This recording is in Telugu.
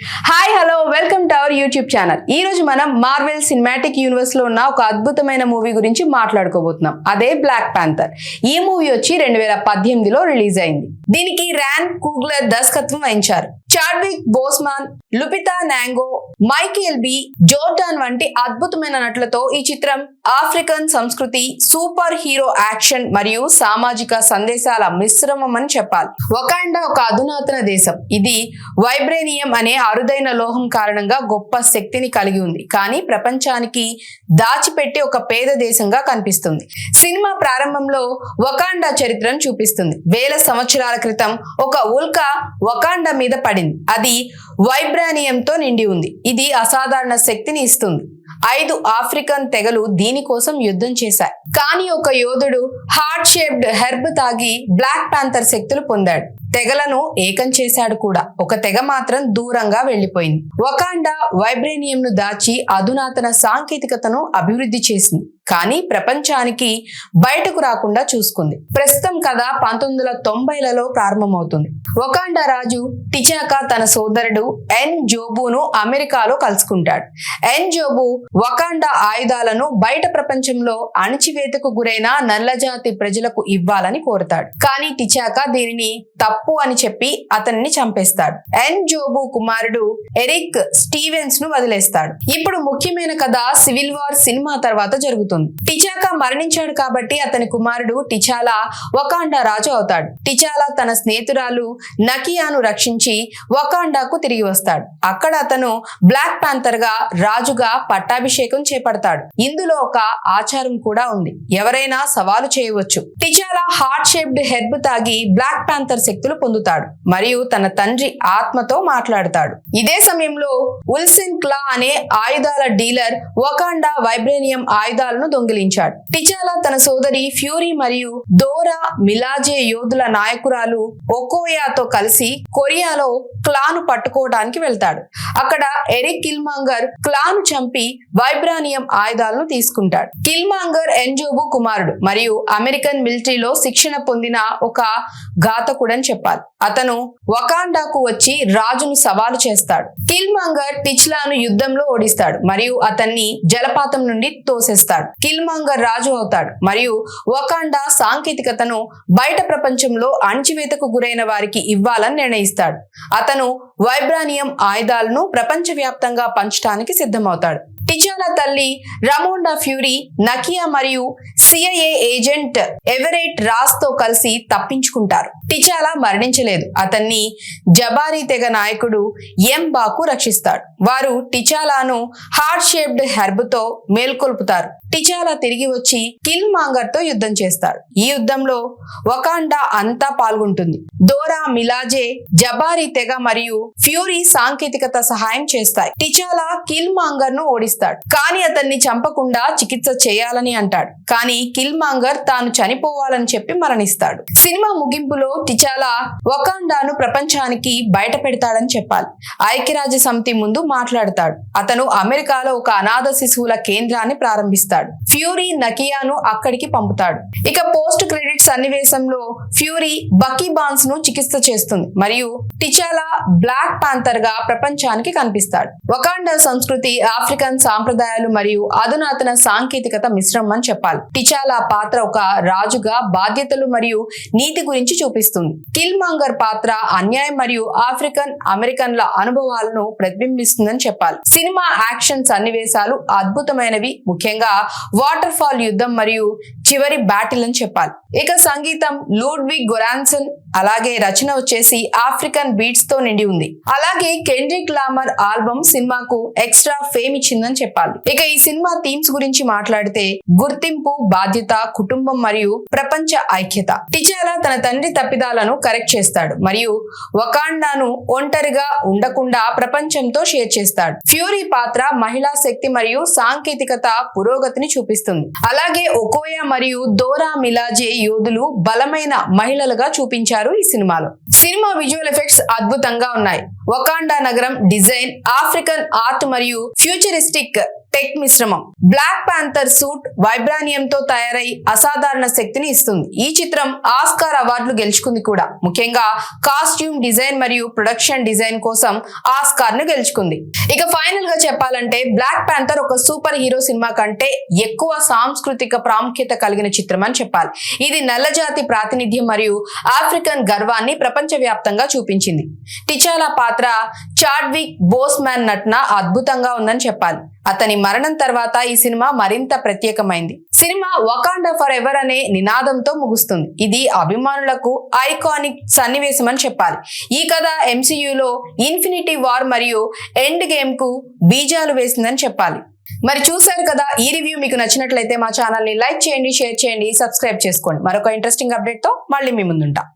Hi hello welcome to our YouTube channel ఈ రోజు మనం మార్వెల్ సినిమాటిక్ యూనివర్స్లో ఉన్న ఒక అద్భుతమైన మూవీ గురించి మాట్లాడుకోబోతున్నాం. అదే బ్లాక్ ప్యాంథర్ ఈ మూవీ వచ్చి రెండు వేల పద్దెనిమిదిలో రిలీజ్ అయింది. దీనికి ర్యాన్ కూగ్లర్ దర్శకత్వం వహించారు. Chadwick Boseman Lupita Nyong'o Michael B Jordan వంటి అద్భుతమైన నటులతో ఈ చిత్రం ఆఫ్రికన్ సంస్కృతి సూపర్ హీరో యాక్షన్ మరియు సామాజిక సందేశాల మిశ్రమం అని చెప్పాలి. వకాండా ఒక అధునాతన దేశం. ఇది వైబ్రేనియం అనే అరుదైన లోహం కారణంగా గొప్ప శక్తిని కలిగి ఉంది. కానీ ప్రపంచానికి దాచిపెట్టి ఒక పేద దేశంగా కనిపిస్తుంది. సినిమా ప్రారంభంలో వకాండా చరిత్రను చూపిస్తుంది. వేల సంవత్సరాల క్రితం ఒక ఉల్క వకాండా మీద పడింది. అది వైబ్రానియంతో నిండి ఉంది. ఇది అసాధారణ శక్తిని ఇస్తుంది. ఐదు ఆఫ్రికన్ తెగలు దీనికోసం యుద్ధం చేశాయి. కానీ ఒక యోధుడు హార్ట్ షేప్డ్ హెర్బ్ తాగి బ్లాక్ ప్యాంతర్ శక్తులు పొందాడు. తెగలను ఏకం చేశాడు కూడా. ఒక తెగ మాత్రం దూరంగా వెళ్ళిపోయింది వకాండా వైబ్రేనియంను దాచి అధునాతన సాంకేతికతను అభివృద్ధి చేసింది. కానీ ప్రపంచానికి బయటకు రాకుండా చూసుకుంది. ప్రస్తుతం కథ పంతొమ్మిది వందల తొంభైలలో ప్రారంభమవుతుంది. ఒకాండా రాజు టిచాకా తన సోదరుడు ఎన్ జోబును అమెరికాలో కలుసుకుంటాడు. ఎన్ జోబు వకాండా ఆయుధాలను బయట ప్రపంచంలో అణిచివేతకు గురైన నల్లజాతి ప్రజలకు ఇవ్వాలని కోరుతాడు. కానీ టిచాకా దీనిని తప్పు అని చెప్పి అతన్ని చంపేస్తాడు. ఎన్ జోబు కుమారుడు ఎరిక్ స్టీవెన్స్ను వదిలేస్తాడు. ఇప్పుడు ముఖ్యమైన కథ సివిల్ వార్ సినిమా తర్వాత జరుగుతుంది. టిచాకా మరణించాడు కాబట్టి అతని కుమారుడు టిచాలా వకాండా రాజు అవుతాడు. టిచాలా తన స్నేహితురాలు నకియాను రక్షించి వకాండాకు తిరిగి వస్తాడు. అక్కడ అతను బ్లాక్ ప్యాంథర్గా రాజుగా పట్టాభిషేకం చేపడతాడు. ఇందులో ఒక ఆచారం కూడా ఉంది. ఎవరైనా సవాలు చేయవచ్చు. టిచాలా హార్ట్ షేప్డ్ హెర్బ్ తాగి బ్లాక్ ప్యాంథర్ శక్తులు పొందుతాడు మరియు తన తండ్రి ఆత్మతో మాట్లాడతాడు. ఇదే సమయంలో ఉల్సిన్ క్లా అనే ఆయుధాల డీలర్ వకాండా వైబ్రేనియం ఆయుధాలను దొంగిలించాడు. టిచాలా తన సోదరి ఫ్యూరీ మరియు దోరా మిలాజే యోధుల నాయకురాలు ఒకోయాతో కలిసి కొరియాలో క్లాను పట్టుకోవడానికి వెళ్తాడు. అక్కడ ఎరిక్ కిల్మాంగర్ క్లాను చంపి వైబ్రానియం ఆయుధాలను తీసుకుంటాడు. కిల్మాంగర్ ఎంజోబు కుమారుడు మరియు అమెరికన్ మిలిటరీలో శిక్షణ పొందిన ఒక ఘాతకుడని చెప్పాలి. అతను వకాండాకు వచ్చి రాజును సవాలు చేస్తాడు. కిల్మాంగర్ టిచ్లాను యుద్ధంలో ఓడిస్తాడు మరియు అతన్ని జలపాతం నుండి తోసేస్తాడు. కిల్మాంగర్ రాజు అవుతాడు. మరియు వకాండా సాంకేతికతను బయట ప్రపంచంలో అణచివేతకు గురైన వారికి ఇవ్వాలని నిర్ణయిస్తాడు. అతను వైబ్రానియం ఆయుధాలను ప్రపంచవ్యాప్తంగా పంచడానికి సిద్ధమవుతాడు. టిచాలా తల్లి రమోండా ఫ్యూరీ నకియా మరియు సిఐఏ ఏజెంట్ ఎవరేట్ రాస్తో కలిసి తప్పించుకుంటారు. టిచాలా మరణించలేదు. అతన్ని జబారీ తెగ నాయకుడు ఎం బాకు రక్షిస్తాడు. వారు టిచాలాను హార్ట్ షేప్డ్ హెర్బ్తో మేల్కొల్పుతారు. టిచాలా తిరిగి వచ్చి కిల్ మాంగర్తో యుద్ధం చేస్తాడు. ఈ యుద్ధంలో వకాండా అంతా పాల్గొంటుంది. దోరా మిలాజే జబారీ తెగ మరియు ఫ్యూరీ సాంకేతికత సహాయం చేస్తాయి. టిచాలా కిల్ మాంగర్ను ఓడిస్తాడు. కానీ అతన్ని చంపకుండా చికిత్స చేయాలని అంటాడు. కానీ కిల్ మాంగర్ తాను చనిపోవాలని చెప్పి మరణిస్తాడు. సినిమా ముగింపులో టిచాలా వకాండాను ప్రపంచానికి బయట పెడతాడని చెప్పాలి. ఐక్యరాజ్య సమితి ముందు మాట్లాడతాడు. అతను అమెరికాలో ఒక అనాథ శిశువుల కేంద్రాన్ని ప్రారంభిస్తాడు. ఫ్యూరీ నకియాను అక్కడికి పంపుతాడు. ఇక పోస్ట్ క్రెడిట్ సన్నివేశంలో ఫ్యూరీ బకీ బాన్స్ను చికిత్స చేస్తుంది మరియు టిచాలా బ్లాక్ పాంతర్గా ప్రపంచానికి కనిపిస్తాడు. వకాండా సంస్కృతి ఆఫ్రికన్ సాంప్రదాయాలు మరియు అధునాతన సాంకేతికత మిశ్రమం అని చెప్పాలి. టిచాలా పాత్ర ఒక రాజుగా బాధ్యతలు మరియు నీతి గురించి చూపిస్తుంది. కిల్ మాంగర్ పాత్ర అన్యాయం మరియు ఆఫ్రికన్ అమెరికన్ల అనుభవాలను ప్రతిబింబిస్తుందని చెప్పాలి. సినిమా యాక్షన్ సన్నివేశాలు అద్భుతమైనవి. ముఖ్యంగా వాటర్ ఫాల్ యుద్ధం మరియు చివరి బ్యాటిల్ అని చెప్పాలి. ఇక సంగీతం లూడ్వి గొరాన్సన్ అలాగే రచన వచ్చేసి ఆఫ్రికన్ బీట్స్తో నిండి ఉంది. అలాగే కెండ్రిక్ లామర్ ఆల్బమ్ సినిమాకు ఎక్స్ట్రా ఫేమ్ ఇచ్చిందని చెప్పాలి. ఇక ఈ సినిమా థీమ్స్ గురించి మాట్లాడితే గుర్తింపు బాధ్యత కుటుంబం మరియు ప్రపంచ ఐక్యత. టిచాలా తన తండ్రి తప్పిదాలను కరెక్ట్ చేస్తాడు మరియు వకాండాను ఒంటరిగా ఉండకుండా ప్రపంచంతో షేర్ చేస్తాడు. ఫ్యూరీ పాత్ర మహిళా శక్తి మరియు సాంకేతికత పురోగతిని చూపిస్తుంది. అలాగే ఒకోయా మరియు దోరా మిలాజే యోధులు బలమైన మహిళలుగా చూపించారు ఈ సినిమాలో. సినిమా విజువల్ ఎఫెక్ట్స్ అద్భుతంగా ఉన్నాయి. వకాండా నగరం డిజైన్ ఆఫ్రికన్ ఆర్ట్ మరియు ఫ్యూచరిస్టిక్ టెక్ మిశ్రమం. బ్లాక్ ప్యాంథర్ సూట్ వైబ్రానియం తో తయారై అసాధారణ శక్తిని ఇస్తుంది. ఈ చిత్రం ఆస్కార్ అవార్డులు గెలుచుకుంది కూడా. ముఖ్యంగా కాస్ట్యూమ్ డిజైన్ మరియు ప్రొడక్షన్ డిజైన్ కోసం ఆస్కార్ను గెలుచుకుంది. ఇక ఫైనల్గా చెప్పాలంటే బ్లాక్ ప్యాంథర్ ఒక సూపర్ హీరో సినిమా కంటే ఎక్కువ సాంస్కృతిక ప్రాముఖ్యత కలిగిన చిత్రం అని చెప్పాలి. ఇది నల్లజాతి ప్రాతినిధ్యం మరియు ఆఫ్రికన్ గర్వాన్ని ప్రపంచవ్యాప్తంగా చూపించింది. టిచాలా పాత్ర చాడ్విక్ బోస్మ్యాన్ నటన అద్భుతంగా ఉందని చెప్పాలి. అతని మరణం తర్వాత ఈ సినిమా మరింత ప్రత్యేకమైంది. సినిమా వకాండా ఫర్ ఎవర్ అనే నినాదంతో ముగుస్తుంది. ఇది అభిమానులకు ఐకానిక్ సన్నివేశం అని చెప్పాలి. ఈ కథ ఎంసీయూలో ఇన్ఫినిటీ వార్ మరియు ఎండ్ గేమ్కు బీజాలు వేసిందని చెప్పాలి. మరి చూశారు కదా ఈ రివ్యూ మీకు నచ్చినట్లయితే మా ఛానల్ని లైక్ చేయండి షేర్ చేయండి సబ్స్క్రైబ్ చేసుకోండి. మరొక ఇంట్రెస్టింగ్ అప్డేట్తో మళ్ళీ మీ ముందుంటాం.